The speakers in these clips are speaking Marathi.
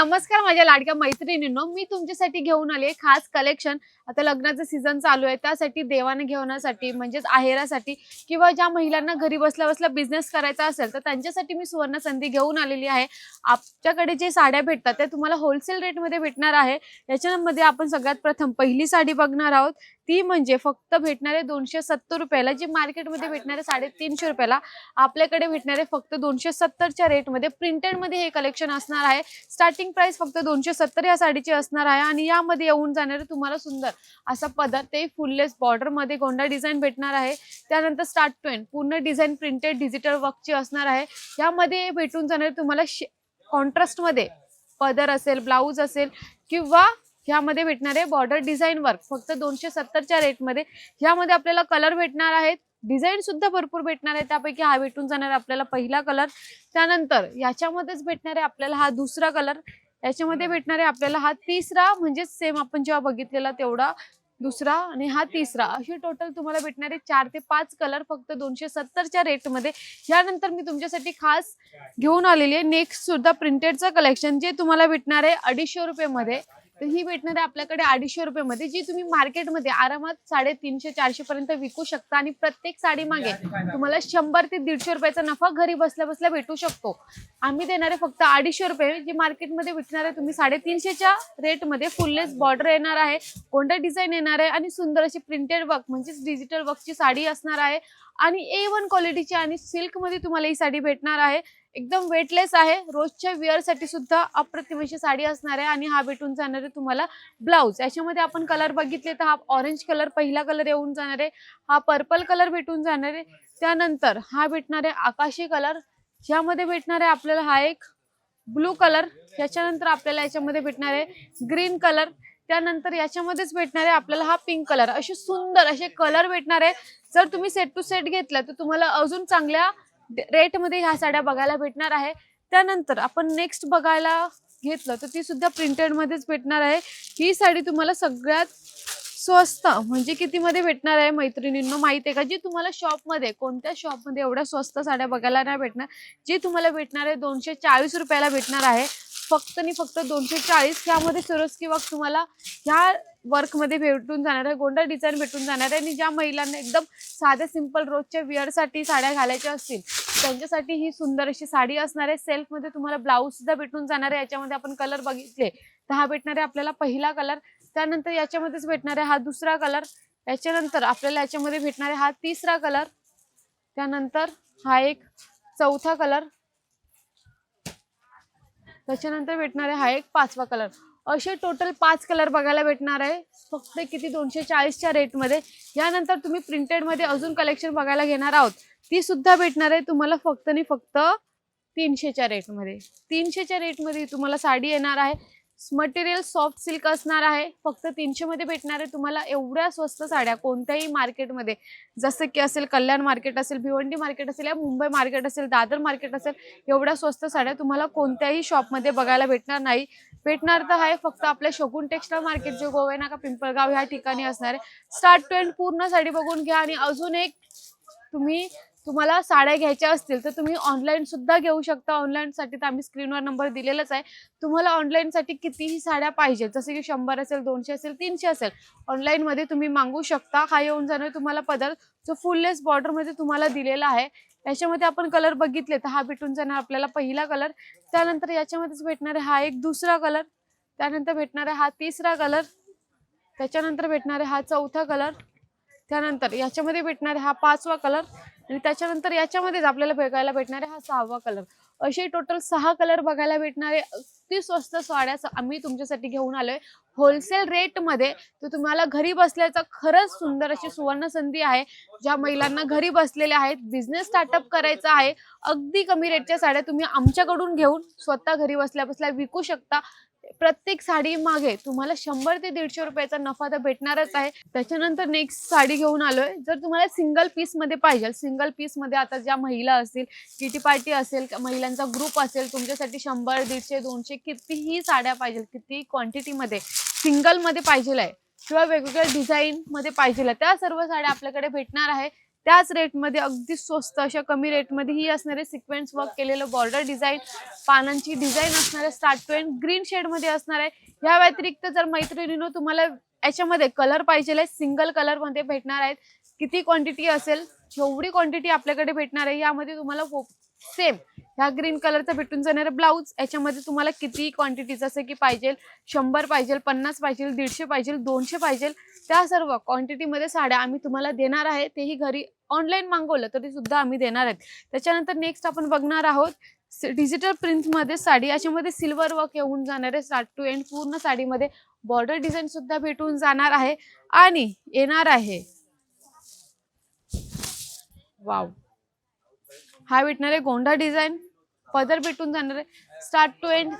नमस्कार माझ्या लाडक्या मैत्रिणींनो मी तुमच्यासाठी घेऊन आले खास कलेक्शन आता लग्नाचं सीझन चालू आहे त्यासाठी देवाने घेवण्यासाठी म्हणजेच आहेरासाठी किंवा ज्या महिलांना घरी बसल्या बसल्या बिझनेस करायचा असेल तर त्यांच्यासाठी मी सुवर्ण संधी घेऊन आलेली आहे. आपल्याकडे जे साड्या भेटतात त्या तुम्हाला होलसेल रेटमध्ये भेटणार आहे. याच्यामध्ये आपण सगळ्यात प्रथम पहिली साडी बघणार आहोत. ती म्हणजे फक्त भेटणारे दोनशे सत्तर रुपयाला जी मार्केटमध्ये भेटणारे साडेतीनशे रुपयाला आपल्याकडे भेटणारे फक्त दोनशे सत्तरच्या रेटमध्ये प्रिंटेडमध्ये हे कलेक्शन असणार आहे. स्टार्टिंग प्राइस फक्त दोनशे सत्तर या साडीची असणार आहे आणि यामध्ये येऊन जाणारे तुम्हाला सुंदर असा पदर ते फुललेस बॉर्डरमध्ये गोंडा डिझाईन भेटणार आहे. त्यानंतर स्टार्ट ट्वेन पूर्ण डिझाईन प्रिंटेड डिजिटल वर्कची असणार आहे. यामध्ये भेटून जाणारे तुम्हाला कॉन्ट्रास्टमध्ये पदर असेल ब्लाऊज असेल किंवा ह्यामध्ये भेटणारे बॉर्डर डिझाईन वर्क फक्त दोनशे सत्तरच्या रेटमध्ये ह्यामध्ये आपल्याला कलर भेटणार आहेत. डिझाईन सुद्धा भरपूर भेटणार आहे. त्यापैकी हा भेटून जाणार आपल्याला पहिला कलर. त्यानंतर याच्यामध्येच भेटणार आहे आपल्याला हा दुसरा कलर. याच्यामध्ये भेटणार आहे आपल्याला हा तिसरा म्हणजे सेम आपण जेव्हा बघितलेला तेवढा दुसरा आणि हा तिसरा. अशी टोटल तुम्हाला भेटणारे चार ते पाच कलर फक्त दोनशे सत्तरच्या रेटमध्ये यानंतर मी तुमच्यासाठी खास घेऊन आलेली आहे. नेक्स्ट सुद्धा प्रिंटेडचं कलेक्शन जे तुम्हाला भेटणार आहे अडीचशे रुपयेमध्ये तर ही भेटणार आहे आपल्याकडे अडीचशे रुपयामध्ये जी तुम्ही मार्केटमध्ये आरामात साडेतीनशे चारशे पर्यंत विकू शकता आणि प्रत्येक साडी मागे तुम्हाला शंभर ते दीडशे रुपयाचा नफा घरी बसल्या बसल्या भेटू शकतो. आम्ही देणारे फक्त अडीचशे रुपये जी मार्केटमध्ये विकणार आहे तुम्ही साडेतीनशेच्या रेटमध्ये फुललेस बॉर्डर येणार आहे कोणत्या डिझाईन येणार आहे आणि सुंदर अशी प्रिंटेड वर्क म्हणजेच डिजिटल वर्कची साडी असणार आहे. आणि ए वन क्वालिटीची आणि सिल्कमध्ये तुम्हाला ही साडी भेटणार आहे. एकदम वेटलेस आहे. रोजच्या विअरसाठी सुद्धा अप्रतिम अशी साडी असणार आहे आणि हा भेटून जाणार आहे तुम्हाला ब्लाऊज याच्यामध्ये आपण कलर बघितले तर हा ऑरेंज कलर पहिला कलर येऊन जाणार आहे. हा पर्पल कलर भेटून जाणार आहे. त्यानंतर हा भेटणार आहे आकाशी कलर ज्यामध्ये भेटणार आहे आपल्याला हा एक ब्लू कलर याच्यानंतर आपल्याला याच्यामध्ये भेटणार आहे ग्रीन कलर त्यानंतर याच्यामध्येच भेटणार आहे आपल्याला हा पिंक कलर असे सुंदर असे कलर भेटणार आहे. जर तुम्ही सेट टू सेट घेतला तर तुम्हाला अजून चांगल्या रेटमध्ये ह्या साड्या बघायला भेटणार आहे. त्यानंतर आपण नेक्स्ट बघायला घेतलं तर ती सुद्धा प्रिंटेडमध्येच भेटणार आहे. ही साडी तुम्हाला सगळ्यात स्वस्त म्हणजे कितीमध्ये भेटणार आहे मैत्रिणींना माहिती आहे का? जी तुम्हाला शॉपमध्ये कोणत्या शॉपमध्ये एवढ्या स्वस्त साड्या बघायला नाही भेटणार जी तुम्हाला भेटणार आहे दोनशे चाळीस रुपयाला भेटणार आहे. फक्त आणि फक्त दोनशे चाळीस ह्यामध्ये सुरस्की किंवा तुम्हाला ह्या वर्कमध्ये भेटून जाणार आहे गोंडा डिझाईन भेटून जाणार आहे आणि ज्या महिलांना एकदम साध्या सिंपल रोजच्या विअरसाठी साड्या घालायच्या असतील त्यांच्यासाठी ही सुंदर अशी साडी असणार आहे. सेल्फमध्ये तुम्हाला ब्लाऊज सुद्धा भेटून जाणार आहे. याच्यामध्ये आपण कलर बघितले तर हा भेटणार आहे आपल्याला पहिला कलर त्यानंतर याच्यामध्येच भेटणार आहे हा दुसरा कलर याच्यानंतर आपल्याला याच्यामध्ये भेटणार आहे हा तिसरा कलर त्यानंतर हा एक चौथा कलर त्याच्यानंतर भेटणार आहे हा एक पाचवा कलर असे टोटल पाच कलर बघायला भेटणार आहे. फक्त किती? दोनशे चाळीसच्या रेटमध्ये यानंतर तुम्ही प्रिंटेडमध्ये अजून कलेक्शन बघायला घेणार आहोत. ती सुद्धा भेटणार आहे तुम्हाला फक्त आणि फक्त तीनशेच्या रेटमध्ये तीनशेच्या रेटमध्ये तुम्हाला साडी येणार आहे. मटेरियल सॉफ्ट सिल्क असणार आहे. फक्त तीनशेमध्ये भेटणार आहे तुम्हाला एवढ्या स्वस्त साड्या कोणत्याही मार्केटमध्ये जसं की असेल कल्याण मार्केट असेल भिवंडी मार्केट असेल या मुंबई मार्केट असेल दादर मार्केट असेल एवढ्या स्वस्त साड्या तुम्हाला कोणत्याही शॉपमध्ये बघायला भेटणार नाही. भेटणार तर आहे फक्त आपल्या शोकून टेक्स्टाईल मार्केट जे गोवे नाका पिंपळगाव ह्या ठिकाणी असणार आहे. स्टार्ट टू एंड पूर्ण साडी बघून घ्या आणि अजून एक तुम्ही तुम्हाला साड्या घ्यायच्या असतील तर तुम्ही ऑनलाईन सुद्धा घेऊ शकता. ऑनलाईनसाठी तर आम्ही स्क्रीनवर नंबर दिलेलाच आहे. तुम्हाला ऑनलाईनसाठी कितीही साड्या पाहिजेत जसे की शंभर असेल दोनशे असेल तीनशे असेल ऑनलाईनमध्ये तुम्ही मागू शकता. हा येऊन जाणार तुम्हाला पदार्थ जो फुललेस बॉर्डरमध्ये तुम्हाला दिलेला आहे. याच्यामध्ये आपण कलर बघितले तर हा भेटून जाणार आपल्याला पहिला कलर त्यानंतर याच्यामध्येच भेटणार आहे हा एक दुसरा कलर त्यानंतर भेटणार आहे हा तिसरा कलर त्याच्यानंतर भेटणार आहे हा चौथा कलर त्यानंतर याच्यामध्ये भेटणार आहे हा पाचवा कलर आणि त्याच्यानंतर याच्यामध्येच आपल्याला बघायला भेटणार आहे हा सहावा कलर असे टोटल सहा कलर बघायला भेटणारे अगदी स्वस्त साड्या आम्ही तुमच्यासाठी घेऊन आलोय. होलसेल रेटमध्ये तर तुम्हाला घरी बसल्याचा खरंच सुंदर अशी सुवर्ण संधी आहे. ज्या महिलांना घरी बसलेल्या आहेत बिझनेस स्टार्टअप करायचा आहे अगदी कमी रेटच्या साड्या तुम्ही आमच्याकडून घेऊन स्वतः घरी बसल्या बसल्या विकू शकता. प्रत्येक साडी मागे तुम्हाला शंभर ते दीडशे रुपयाचा नफा तर भेटणारच आहे. त्याच्यानंतर नेक्स्ट साडी घेऊन आलोय. जर तुम्हाला सिंगल पीसमध्ये पाहिजे सिंगल पीसमध्ये आता ज्या महिला असतील किटी पार्टी असेल महिलांचा ग्रुप असेल तुमच्यासाठी शंभर दीडशे दोनशे कितीही साड्या पाहिजे किती क्वांटिटी मध्ये सिंगलमध्ये पाहिजे आहे किंवा वेगवेगळ्या डिझाईन मध्ये पाहिजे त्या सर्व साड्या आपल्याकडे भेटणार आहे. त्याच रेटमध्ये अगदी स्वस्त अशा कमी रेटमध्ये ही असणारे सिक्वेन्स वर्क केलेलं बॉर्डर डिझाईन पानांची डिझाईन असणार आहे स्टार्ट टू एंड ग्रीन शेडमध्ये असणार आहे ह्या व्यतिरिक्त जर मैत्रिणीनो तुम्हाला याच्यामध्ये कलर पाहिजे आहे सिंगल कलरमध्ये भेटणार आहेत. किती क्वांटिटी असेल एवढी क्वांटिटी आपल्याकडे भेटणार आहे यामध्ये तुम्हाला सेम. ह्या ग्रीन कलरचं भेटून जाणार ब्लाऊज. याच्यामध्ये तुम्हाला किती क्वांटिटी जसं की पाहिजे? शंभर पाहिजे पन्नास पाहिजे दीडशे पाहिजे दोनशे पाहिजे. त्या सर्व क्वांटिटीमध्ये साड्या आम्ही तुम्हाला देणार आहे. तेही घरी ऑनलाईन मागवलं तरी सुद्धा आम्ही देणार आहेत. त्याच्यानंतर नेक्स्ट आपण बघणार आहोत डिजिटल प्रिंटमध्ये साडी. याच्यामध्ये सिल्वर वर्क येऊन जाणार आहे. स्टार्ट टू एंड पूर्ण साडीमध्ये बॉर्डर डिझाईन सुद्धा भेटून जाणार आहे. आणि येणार आहे. वाव हा भेटणार आहे. गोंडा डिझाईन पदर भेटून जाणार आहे. Start to end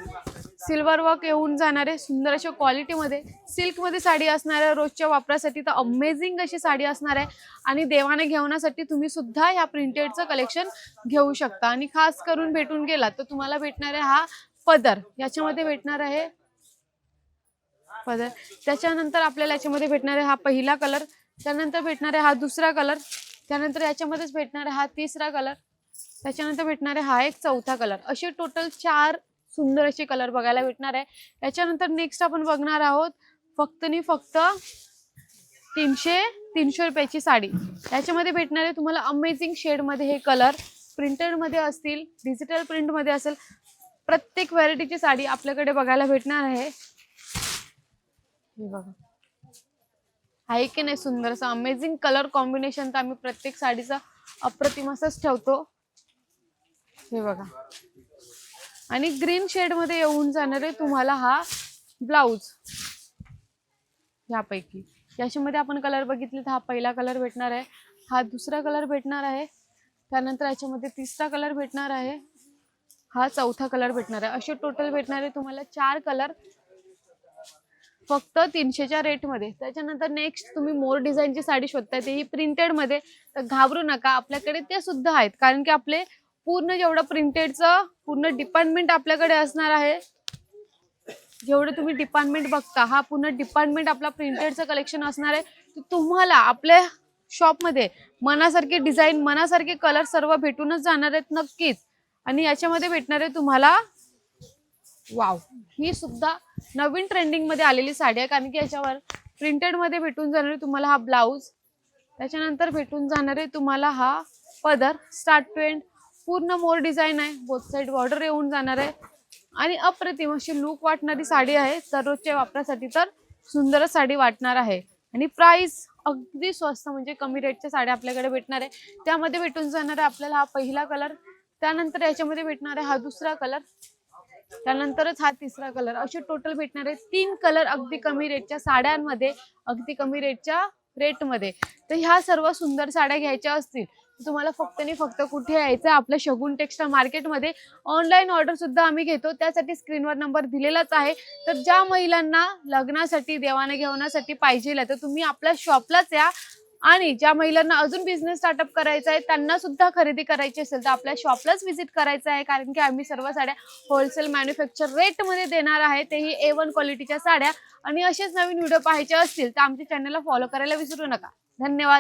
silver work येऊन जाणार आहे. सुंदर अशा क्वालिटीमध्ये सिल्कमध्ये साडी असणार आहे. रोजच्या वापरासाठी तर अमेझिंग अशी साडी असणार आहे. आणि देवाने घेवण्यासाठी तुम्ही सुद्धा ह्या प्रिंटेडचं कलेक्शन घेऊ शकता. आणि खास करून भेटून गेला तर तुम्हाला भेटणार आहे हा पदर. याच्यामध्ये भेटणार आहे पदर. त्याच्यानंतर आपल्याला याच्यामध्ये भेटणार आहे हा पहिला कलर त्यानंतर भेटणार आहे हा दुसरा कलर त्यानंतर याच्यामध्येच भेटणार आहे हा तिसरा कलर त्याच्यानंतर भेटणार आहे हा एक चौथा कलर असे टोटल चार सुंदर असे कलर बघायला भेटणार आहे. त्याच्यानंतर नेक्स्ट आपण बघणार आहोत फक्त नि फक्त तीनशे तीनशे रुपयाची साडी. याच्यामध्ये भेटणार आहे तुम्हाला अमेझिंग शेडमध्ये हे कलर प्रिंटेडमध्ये असतील डिजिटल प्रिंटमध्ये असेल प्रत्येक व्हरायटीची साडी आपल्याकडे बघायला भेटणार आहे. हे बघा. आहे की नाही सुंदर असं अमेझिंग कलर कॉम्बिनेशन तर आम्ही प्रत्येक साडीचा अप्रतिम असंच ठेवतो. हे बघा. आणि ग्रीन शेडमध्ये येऊन जाणार आहे तुम्हाला हा ब्लाऊज. यापैकी. याच्यामध्ये आपण कलर बघितले तर हा पहिला कलर भेटणार आहे. हा दुसरा कलर भेटणार आहे. त्यानंतर याच्यामध्ये तिसरा कलर भेटणार आहे. हा चौथा कलर भेटणार आहे. असे टोटल भेटणार आहे तुम्हाला चार कलर फक्त तीनशेच्या रेटमध्ये त्याच्यानंतर नेक्स्ट तुम्ही मोर डिझाईनची साडी शोधताय ते ही प्रिंटेडमध्ये तर घाबरू नका. आपल्याकडे ते सुद्धा आहेत. कारण की आपले पूर्ण जेवढं प्रिंटेडचं पूर्ण डिपार्टमेंट आपल्याकडे असणार आहे. जेवढं तुम्ही डिपार्टमेंट बघता हा पूर्ण डिपार्टमेंट आपला प्रिंटेडचं कलेक्शन असणार आहे. तुम्हाला आपल्या शॉपमध्ये मनासारखे डिझाईन मनासारखे कलर सर्व भेटूनच जाणार आहेत नक्कीच. आणि याच्यामध्ये भेटणार आहे तुम्हाला वाव ही सुद्धा नवीन ट्रेंडिंगमध्ये आलेली साडी आहे. कारण की याच्यावर प्रिंटेडमध्ये भेटून जाणार आहे तुम्हाला हा ब्लाऊज त्याच्यानंतर भेटून जाणार आहे तुम्हाला हा पदर स्टार्ट टू एंड पूर्ण मोर डिझाईन आहे. बोथ साईड बॉर्डर येऊन जाणार आहे. आणि अप्रतिम अशी लुक वाटणारी साडी आहे. दररोजच्या वापरासाठी तर सुंदरच साडी वाटणार आहे. आणि प्राइस अगदी स्वस्त म्हणजे कमी रेटच्या साड्या आपल्याकडे भेटणार आहे. त्यामध्ये भेटून जाणार आहे आपल्याला हा पहिला कलर त्यानंतर याच्यामध्ये भेटणार आहे हा दुसरा कलर त्यानंतरच हा तिसरा कलर असे टोटल भेटणार आहे तीन कलर अगदी कमी रेटच्या साड्यांमध्ये अगदी कमी रेटच्या रेटमध्ये तर ह्या सर्व सुंदर साड्या घ्यायच्या असतील. तुम्हाला फक्त आणि फक्त कुठे यायचं आपल्या शगुन टेक्स्टाईल मार्केटमध्ये ऑनलाईन ऑर्डर सुद्धा आम्ही घेतो. त्यासाठी स्क्रीनवर नंबर दिलेलाच आहे. तर ज्या महिलांना लग्नासाठी देवाने घेवण्यासाठी पाहिजे तर तुम्ही आपल्या शॉपलाच या. आणि ज्या महिलांना अजून बिझनेस स्टार्टअप करायचा आहे त्यांना सुद्धा खरेदी करायची असेल तर आपल्या शॉपलाच व्हिजिट करायचं आहे. कारण की आम्ही सर्व साड्या होलसेल मॅन्युफॅक्चर रेटमध्ये देणार आहे. तेही ए वन क्वालिटीच्या साड्या. आणि असेच नवीन व्हिडिओ पाहायचे असतील तर आमच्या चॅनलला फॉलो करायला विसरू नका. धन्यवाद.